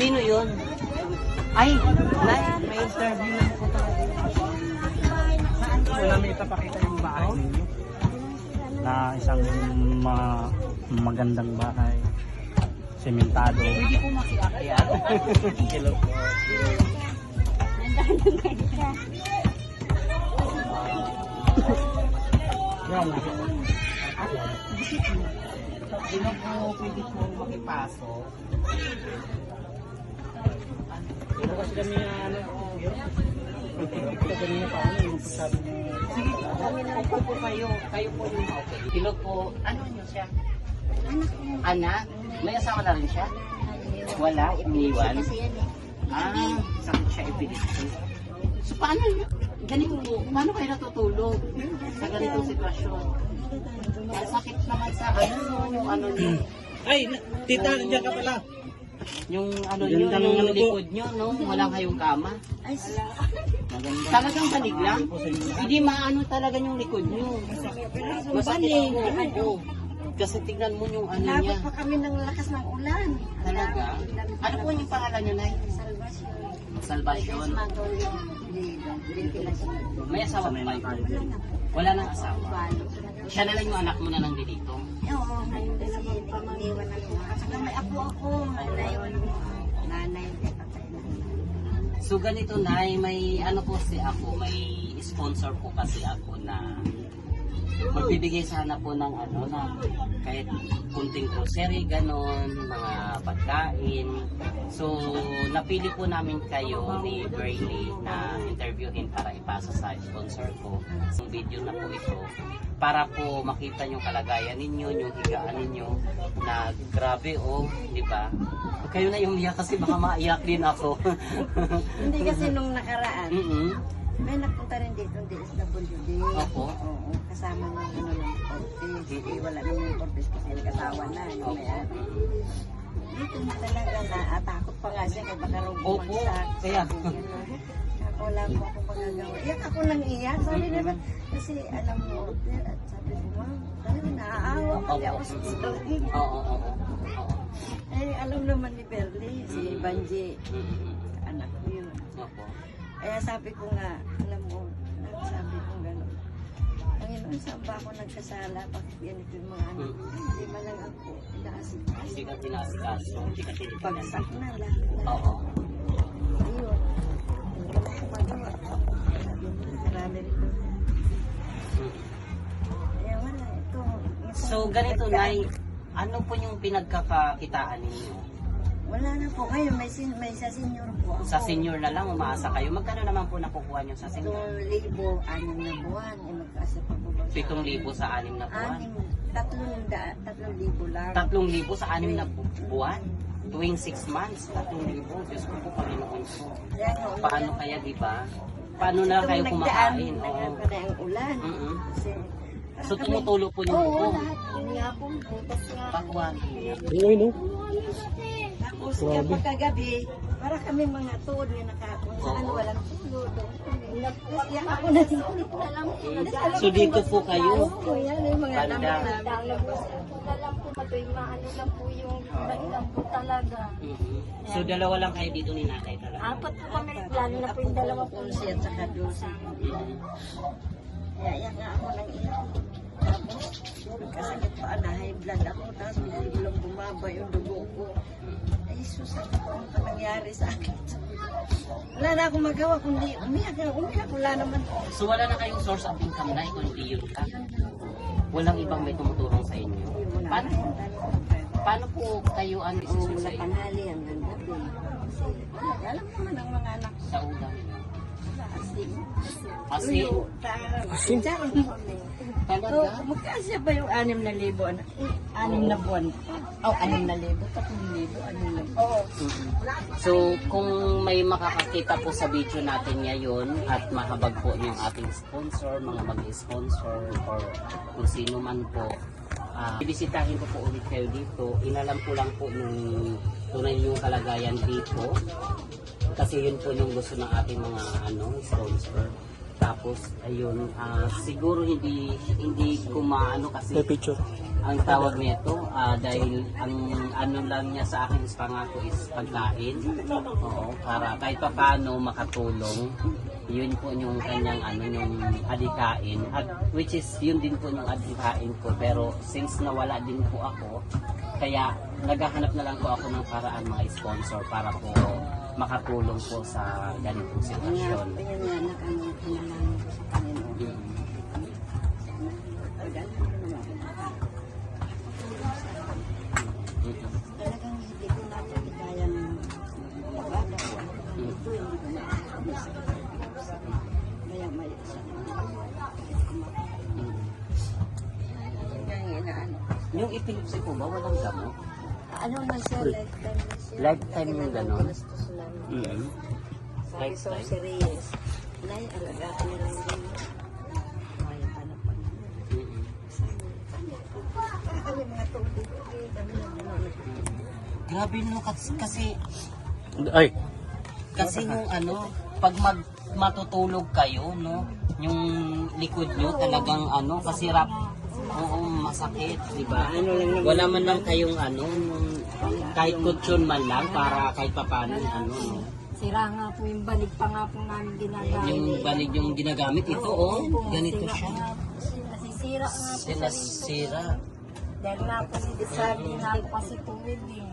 Sino yun? Ay, Nay, may interview na po talaga. Wala may ipapakita yung bahay ninyo. Na isang ma magandang bahay. Sementado. Pwede po makiakyat. Hello po. Yan. Sino po pwede po makipasok? Pero kasi kami ano, ito kanina pa ano, yung sabi niyo. Sige po, upo po kayo. Kayo po yung okay. Sino po, ano niyo siya? Anak? May asawa na rin siya? Wala, iniwan. Ah, sakit siya epilepsy. So, paano? Ganito po, paano kayo natutulog sa ganitong sitwasyon? Ang sakit naman sa ano, yung ano niyo, Ay, tita, nandiyan ka pala. Yung ano niyo, Ganda ng yung ano po. likod niyo, no? Wala kayong kama. Maganda. Talagang banig lang? Hindi maano talaga yung likod niyo. Masakit po. Oo. Kasi tignan mo yung ano niya. Nabot pa kami ng lakas ng ulan. Talaga. Ano po yung pangalan niyo, Nay? Salvation. May asawa pa kayo? Wala nang asawa. Siya na lang yung anak mo na nang dito. Oo, ngayon din ako pamaniwan ng mga. At saka may apo ako. Nanay. Nanay. patay na. So ganito Nay, may ano po si ako, may sponsor po kasi ako na magbibigay sana po ng ano na kahit kunting grocery ganon, mga pagkain. So napili po namin kayo ni Bernie na interviewin para ipasa sa sponsor ko. Yung video na po ito para po makita yung kalagayan ninyo, yung higaan ninyo na grabe oh, di ba? Kayo na yung iyak kasi baka maiyak din ako. Hindi kasi nung nakaraan, mm may napunta rin dito ng DSWD. Opo. Oo, kasama ng ano ng Corpus. Eh, wala naman yung Corpus kasi nagkasawa na. Yung may ano. Dito na talaga na atakot pa nga siya kaya baka raw Opo, bumagsak. kaya. Ako wala po ako magagawa. Iyak ako nang iyak. Sabi naman, kasi alam mo, at sabi ko, ma'am, talaga naaawa pati ako sa sarili. Oo, oo, oo. Eh, alam naman ni Berly, si Banji, Mm, anak ko yun. Opo. Kaya sabi ko nga, alam mo, sabi ko gano'n. Panginoon, saan ba ako nagkasala? Bakit ganito yung mga anak ko? Hindi man lang ako inaasik. Hindi ka tinasikaso, hindi ka tinitinan. Bagsak na na. Oo. Ayun. Hindi ko na magawa. Sabi mo, marami rin doon. Kaya wala, ito. ito So, ganito, Nay, ano po yung pinagkakakitaan ninyo? Wala na po. Ngayon, may, sin, may sa senior Sa senior na lang, umaasa kayo. Magkano naman po nakukuha nyo sa senior? Itong libo, anim na buwan. Eh, magkasa pa po ba? Pitong libo sa anim na buwan. Anim, tatlong, da, tatlong libo lang. Tatlong libo sa anim na bu- buwan. Tuwing six months, tatlong libo. Diyos ko po, Panginoon ko. Paano kaya, di ba? Paano na kayo kumakain? Oo. nagdaan pa na ang ulan. Mm-mm. Kasi, So, tumutulo po yung Oo, lahat. Hindi nga po, butas nga. Pakuan. Uy, no? Tapos, kapag kagabi, para kami mga tuod nga nakapon, saan walang. Tapos, yan ako na So, dito po kayo. Oo, yan yung mga Banda. damit namin. lang po matuwing maano lang po yung lang po talaga. So, dalawa lang kayo dito ni nanay talaga. Apat po kami, lalo na po yung dalawa po. Tulsi at saka. Mhm. Kaya yan nga ako nang iyak. Tapos, kasakit pa na high blood ako. Tapos, biglang bumaba yung dugo ko. Ay, sus, ano ang nangyari sa akin? Wala na akong magawa kundi umiyak. Umiyak, wala naman. So, wala na kayong source of income na kundi yun ka. Walang ibang may tumutulong sa inyo. Paano, paano po kayo ano Oo, isusunod wala sa panghali hanggang gabi. Kasi, wala, alam naman ang mga anak. Sa ulam asin. Asin? talaga? Oh, magkasya ba yung anim na libo? Ano? Eh, Anim na buwan. Oh, anim na libo. Tatlong libo. Anim na buwan. So, kung may makakakita po sa video natin ngayon at mahabag po yung ating sponsor, mga mag-sponsor or kung sino man po, ah, bibisitahin ko po ulit kayo dito. Inalam ko lang po yung tunay yung kalagayan dito. Kasi yun po yung gusto ng ating mga ano, sponsor. Tapos, ayun, ah, siguro hindi hindi ko maano kasi May picture. ang tawag nito ah, dahil ang ano lang niya sa akin is pangako is pagkain. Oo, para kahit pa paano makatulong. Yun po yung kanyang ano yung adikain at which is yun din po yung adikain ko pero since nawala din po ako kaya naghahanap na lang po ako ng paraan mga sponsor para po makatulong po sa ganitong sitwasyon. kaya nga, nakanong panalangin ko sa Panginoon. Mm. Mm. Talagang hindi ko natin kayang pag-ada ko. Ito, na Kaya may isa. Mm. Kaya nga inaano. Yung epilepsy po ba walang gamot? Ano na siya, lifetime na siya. Lifetime yung ganon? Mm. Lifetime? so serious. Nay, alagaan na lang din. May ano pa. Mm. Kami mga tubig. na ano. Grabe no kasi, kasi Ay, kasi yung ano pag mag matutulog kayo no yung likod nyo talagang ano kasi rap oo masakit di ba Ano lang naman. wala man lang kayong ano yung kahit kutsyon man lang para kahit papaano ano no Sira nga po yung balik pa nga po namin ginagawa. yung balig yung ginagamit ito oh ganito Sira siya nga po. Nasisira nga po. sila sira Dahil nga po sabi nga po kasi tuwid eh.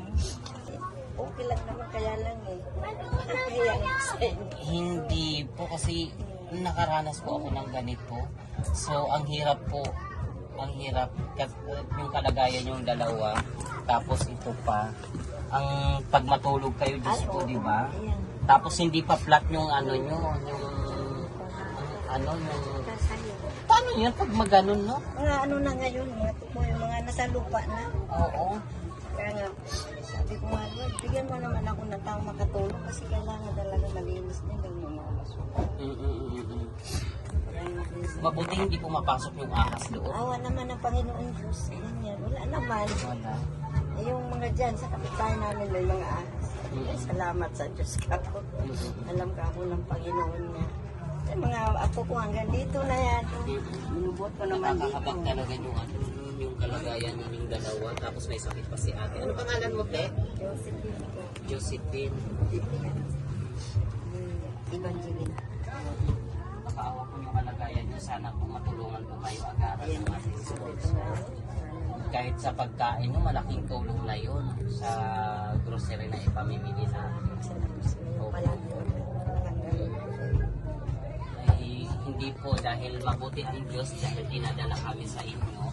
Okay lang naman, kaya lang eh. Lang sa inyo. Hindi po kasi nakaranas po ako ng ganito. So ang hirap po, ang hirap Kat- yung kalagayan yung dalawa. Tapos ito pa, ang pag matulog kayo Diyos po, di ba? Tapos hindi pa flat yung ano nyo, yung ano yung paano yun pag maganon no? Mga ano na ngayon, mga tumo, yung mga nasa lupa na. Oo. Kaya nga, sabi ko nga, Lord, bigyan mo naman ako ng tao makatulong kasi kailangan talaga malinis din yung mga masuka. Mm, mm, mm, mm. Mabuti hindi pumapasok yung ahas doon. Awa naman ng Panginoon Diyos. Ganyan. Wala naman. Wala. Yung mga dyan, sa kapitbahay namin may mga ahas. Eh, salamat sa Diyos ka po. Mm, mm, mm. Alam ka ako ng Panginoon niya. Eh, mga apo ko hanggang dito na yan. Binubot ko naman dito. Nakakahabag talaga yung ano, yung kalagayan ng yung dalawa. Tapos may sakit pa si ate. Ano pangalan mo, te? Josephine ko. Josephine. Evangeline. Kalagayan niyo. Sana po matulungan po kayo agaran ng ating. Kahit sa pagkain, no, malaking tulong na yun sa grocery na ipamimili natin. Ko. ay hindi po dahil mabuti ang Diyos dahil dinadala kami sa inyo.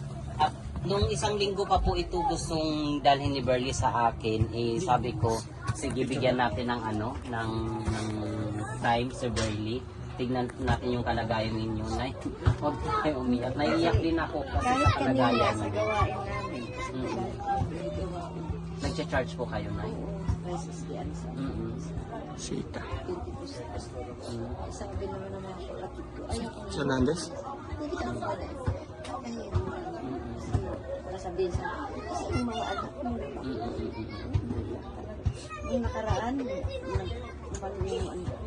At nung isang linggo pa po ito gustong dalhin ni Berly sa akin, eh sabi ko, sige bigyan natin ng ano, ng, ng time si Berly. Tignan natin yung kalagayan ninyo. Nay, huwag kayo umiyak. Naiiyak din ako kasi Kahit sa kanina kalagayan sa niyo. gawain namin. Mm. Nagcha-charge po kayo, Nay. Francis Dian sa Mm-mm. sita. 20 pesos. Mm. Sabi naman ng mga kapatid ko, ayaw ko Sa Nandes? Hindi ka na. Kaya para sabihin sa kasi yung mga anak mo, Mm-mm. yung nakaraan, yung ano.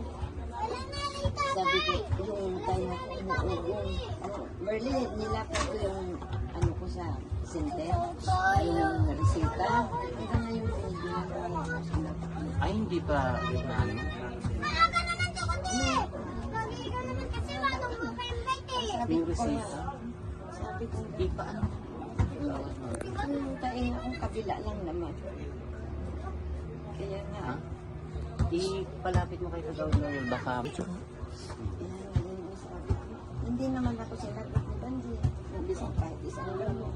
Sabi ko, yung time ako umuugong. Ako, Merly, nilapit ko yung ano ko sa center, yung resita. Hindi na ako sinapit. Ay, hindi pa na ano. Sabi Yung ko, resita. sabi ko, Di pa ano. ano yung taing akong kabila lang naman. Kaya nga, Ha? Ipalapit mo kay Kagawad baka ko. Hindi naman ako sinapit ni Bandi. Hindi sa kahit isang gano'n.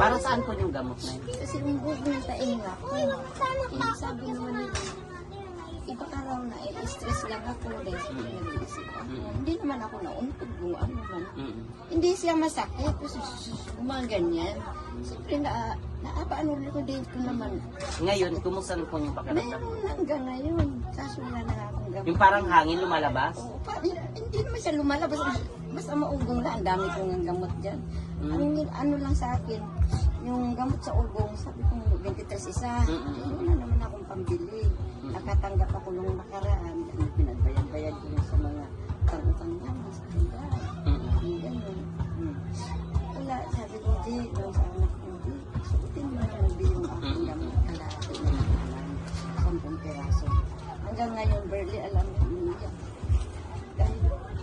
Para saan po yung gamot na yun? Kasi yung taing ako. Eh, sabi naman nila, iba ka raw na eh, stress lang ako dahil sa nag-iisip ako. Hindi naman ako nauntog kung ano man. Mm-mm. Hindi siya masakit. Mga ganyan. Siyempre na, naapaano ko din ko naman. Ngayon, kumusta na po yung pakiramdam? Meron hanggang ngayon. Kaso wala na akong gamot. Yung parang hangin lumalabas? Oo, pa, hindi naman siya lumalabas. Basta maugong na. Ang dami kong gamot dyan. Mm. Ang ano lang sa akin, yung gamot sa ugong, sabi ko 23 isa. Mm-mm. Eh, wala naman akong pambili. Nakatanggap ako nung nakaraan. Ano, pinagbayad-bayad ko sa mga utang-utang niya. Mas tindahan. Mm-mm. Yung ganun. Hmm. Kaya wala. Sabi ko, di, daw sa anak ko, di, suotin mo na lang yung aking damit. Kalahati na lang. Sampung piraso. Hanggang ngayon, barely alam ko umiyak. Dahil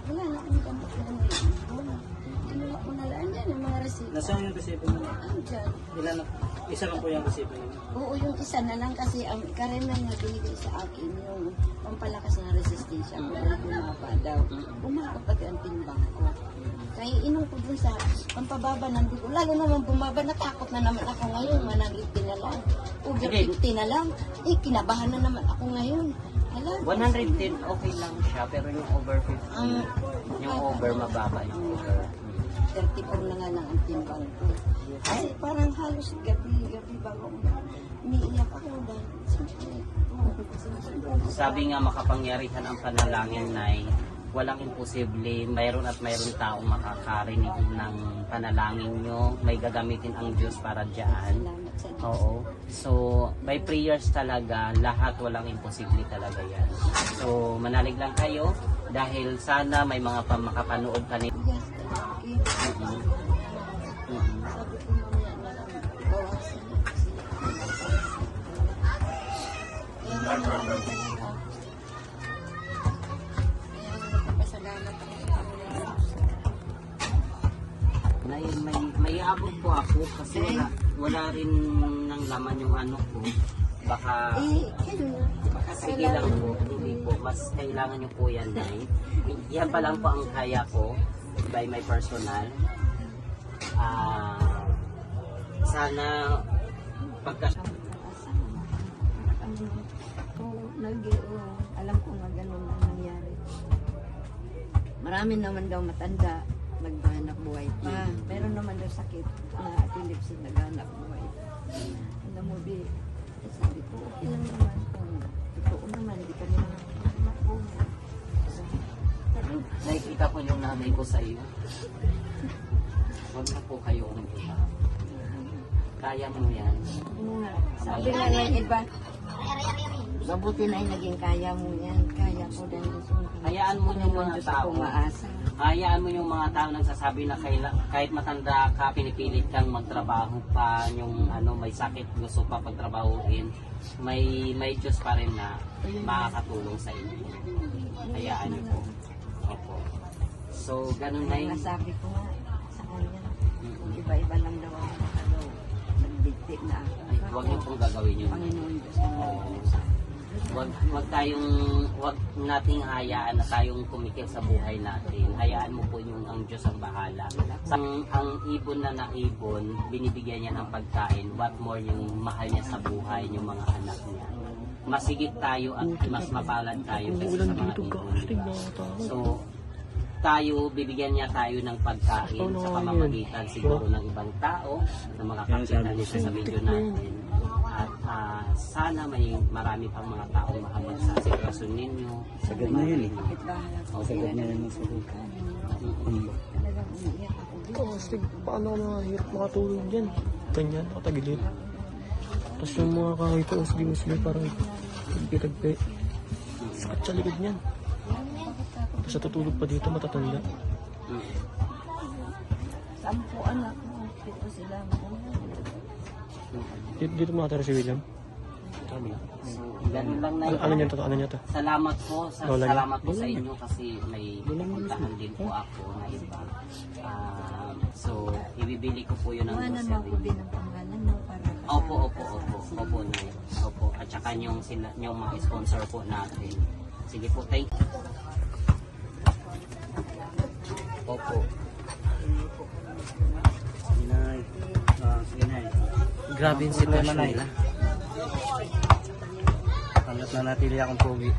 wala na akong gamot na ngayon. Kinuha ko na lang yan, yung mga resita. Nasaan yung resibo mo? Andyan. Ilan na? Isa lang po yung resibo mo. Oo, yung isa na lang kasi ang karamihan na binigay sa akin yung pampalakas ng resistensya ko dahil bumaba daw. Bumaba pati ang timbang ko. Kaya inom ko dun sa pampababa ng dugo. Lalo naman bumaba, natakot na naman ako ngayon. Manang 80 na lang. Hindi. 50 na lang. Eh, kinabahan na naman ako ngayon. Hala, 110 okay lang siya pero yung over 50 Ang- yung over mababa yung over 34 na nga lang ang timbang ko. Kasi parang halos gabi-gabi bago umiiyak ako dahil sabi nga makapangyarihan ang panalangin na walang imposible mayroon at mayroon taong makakarinig ng panalangin nyo may gagamitin ang Diyos para dyan. Oo. So, by prayers talaga, lahat walang imposible talaga yan. So, manalig lang kayo dahil sana may mga pa makapanood may, may abot po ako kasi wala, wala rin ng laman yung ano ko. Baka, Eh, baka sige lang po. Hindi po. Mas kailangan nyo po yan, Nay. Yan pa lang po ang kaya ko by my personal. Ah, sana pagka Oo, nag oo, alam ko nga ganun ang nangyari. Marami naman daw matanda, naghahanap buhay pa. Meron naman daw sakit na epilepsy, naghahanap buhay pa. Alam mo, di, sabi ko, okay lang naman kung totoo naman, di kami naman nakikita ko yung nanay ko sa iyo. Huwag na po kayo umiyak. Kaya mo yan. Ano nga, sabi nga ng iba, mabuti na yung naging kaya mo yan. Kaya ko dahil gusto mo. Hayaan mo yung mga tao. maasa. Hayaan mo yung mga tao nagsasabi na kaila, kahit matanda ka, pinipilit kang magtrabaho pa, yung ano, may sakit, gusto pa pagtrabahuin, may, may Diyos pa rin na makakatulong sa inyo. Hayaan niyo po. Opo. So, ganun na yun. nga sabi ko nga sa kanya, iba-iba lang daw ako ano, nagdikti na ako. Ay, huwag niyo pong gagawin yun. Panginoon Diyos ang nagdikti. Wag, wag tayong, wag nating hayaan na tayong kumikil sa buhay natin. Hayaan mo po yung ang Diyos ang bahala. Ang, ang ibon na naibon, binibigyan niya ng pagkain. What more yung mahal niya sa buhay, yung mga anak niya. Masigit tayo at mas mapalad tayo kaysa sa mga ibon. diba? So, tayo, bibigyan niya tayo ng pagkain sa pamamagitan siguro ng ibang tao na makakakita nito sa video natin. Ah, sana may marami pang mga taong mahabag sa sitwasyon ninyo. Sagad na yun eh. Bakit bahala ko Sagad na yun sagot. Mm-mm. Talagang umiiyak ako. Oo, kasi paano ka mahirap makatulog dyan? Ganyan, nakatagilid. Tapos yung mga kahit ko, sige muslim, parang tagpi-tagpi. Sakit sa likod niyan. Tapos natutulog pa dito, matatanda. Mm. Sampu anak ko, pito sila. Dito, dito makatira si William. Sabi. Ganun lang na Ano, ano niya to? Ano niya to? Salamat po, sa, Lola niya? salamat po sa inyo kasi may pupuntahan din po ako na iba. Ah, so, ibibili ko po yun ng mo ako grocery. din ang pangalan mo para Opo, opo, opo. Opo, na Opo. At saka yung, sila, yung mga sponsor po natin. Sige po, thank you. Opo. Nay. Ah, sige nay. Grabe yung sitwasyon nila. Hanggat na natili akong pogi.